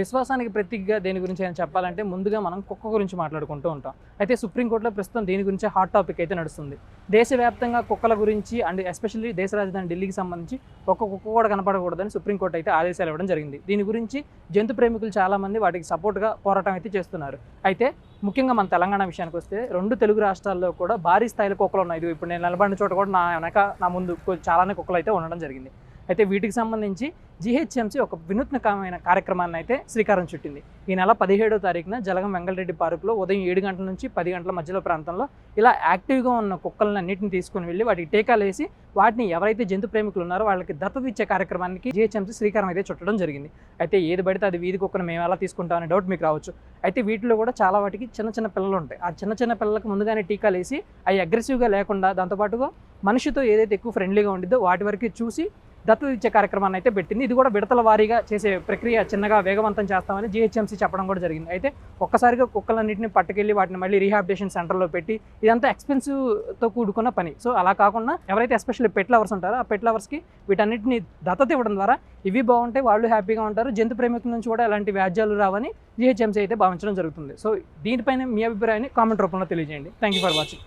విశ్వాసానికి ప్రతీకగా దేని గురించి అని చెప్పాలంటే ముందుగా మనం కుక్క గురించి మాట్లాడుకుంటూ ఉంటాం. అయితే సుప్రీంకోర్టులో ప్రస్తుతం దీని గురించి హాట్ టాపిక్ అయితే నడుస్తుంది. దేశవ్యాప్తంగా కుక్కల గురించి అండ్ ఎస్పెషల్లీ దేశ రాజధాని ఢిల్లీకి సంబంధించి ఒక్క కుక్క కూడా కనపడకూడదని సుప్రీంకోర్టు అయితే ఆదేశాలు ఇవ్వడం జరిగింది. దీని గురించి జంతు ప్రేమికులు చాలామంది వాటికి సపోర్ట్గా పోరాటం అయితే చేస్తున్నారు. అయితే ముఖ్యంగా మన తెలంగాణ విషయానికి వస్తే రెండు తెలుగు రాష్ట్రాల్లో కూడా భారీ స్థాయిలో కుక్కలు ఉన్నాయి. ఇది ఇప్పుడు నేను నిలబడిన చోట కూడా నా వెనక నా ముందు చాలానే కుక్కలు అయితే ఉండడం జరిగింది. అయితే వీటికి సంబంధించి జీహెచ్ఎంసీ ఒక వినూత్నకమైన కార్యక్రమాన్ని అయితే శ్రీకారం చుట్టింది. ఈ నెల పదిహేడో తారీఖున జలగం వెంగళరెడ్డి పార్కులో ఉదయం ఏడు గంటల నుంచి పది గంటల మధ్యలో ప్రాంతంలో ఇలా యాక్టివ్గా ఉన్న కుక్కలను అన్నింటిని తీసుకుని వెళ్ళి వాటికి టీకాలు వేసి వాటిని ఎవరైతే జంతు ప్రేమికులు ఉన్నారో వాళ్ళకి దత్తత ఇచ్చే కార్యక్రమానికి జీహెచ్ఎంసీ శ్రీకారం అయితే చుట్టడం జరిగింది. అయితే ఏది పడితే అది వీధి కుక్కను మేము ఎలా తీసుకుంటామనే డౌట్ మీకు రావచ్చు. అయితే వీటిలో కూడా చాలా వాటికి చిన్న చిన్న పిల్లలు ఉంటాయి. ఆ చిన్న చిన్న పిల్లలకు ముందుగానే టీకాలు వేసి అవి అగ్రెసివ్గా లేకుండా దాంతోపాటుగా మనిషితో ఏదైతే ఎక్కువ ఫ్రెండ్లీగా ఉండిద్దో వాటి వరకు చూసి దత్తత ఇచ్చే కార్యక్రమాన్ని అయితే పెట్టింది. ఇది కూడా విడతల వారీగా చేసే ప్రక్రియ చిన్నగా వేగవంతం చేస్తామని జీహెచ్ఎంసీ చెప్పడం కూడా జరిగింది. అయితే ఒక్కసారిగా కుక్కలన్నింటిని పట్టుకెళ్ళి వాటిని మళ్ళీ రీహాబిటేషన్ సెంటర్లో పెట్టి ఇదంతా ఎక్స్పెన్సివ్తో కూడుకున్న పని. సో అలా కాకుండా ఎవరైతే ఎస్పెషల్లీ పెట్ లవర్స్ ఉంటారో ఆ పెట్ లవర్స్కి వీటన్నిటిని దత్తత ఇవ్వడం ద్వారా ఇవి బాగుంటాయి వాళ్ళు హ్యాపీగా ఉంటారు. జంతు ప్రేమికుల నుంచి కూడా ఎలాంటి వ్యాజ్యాలు రావని జీహెచ్ఎంసీ అయితే భావించడం జరుగుతుంది. సో దీనిపైన మీ అభిప్రాయాన్ని కామెంట్ రూపంలో తెలియజేయండి. Thank you for watching